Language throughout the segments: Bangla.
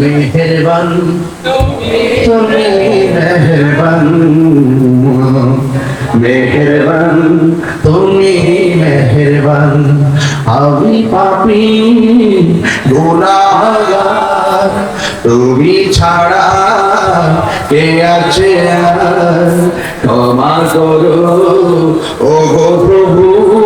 মেহেরবান, তুমি মেহেরবান মেহেরবান, তুমি মেহেরবান। আমি পাপি, গুনাহগার, তুমি ছাড়া কে আছে ক্ষমা করো ও প্রভু।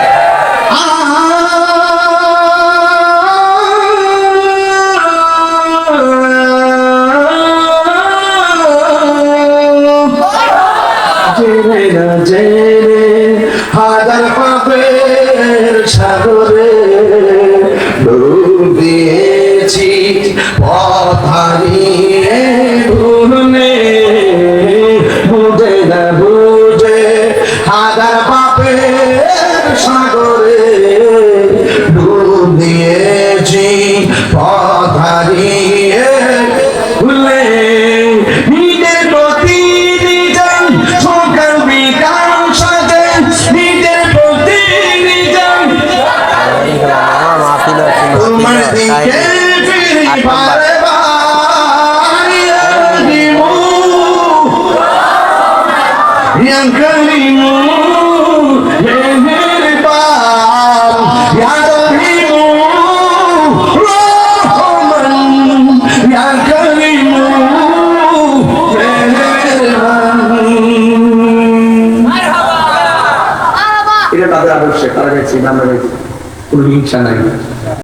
জেনে না জেনে হাজার পাপের সাগরে ডুব দিয়েছি পথ হারিয়ে ভুলে বুঝে না বুঝে, হাজার পাপের সাগরে ডুব দিয়েছি পথ এটা তাদের আদর্শে তারা গেছি আমরা গেছি কোনো হিংসা নাই।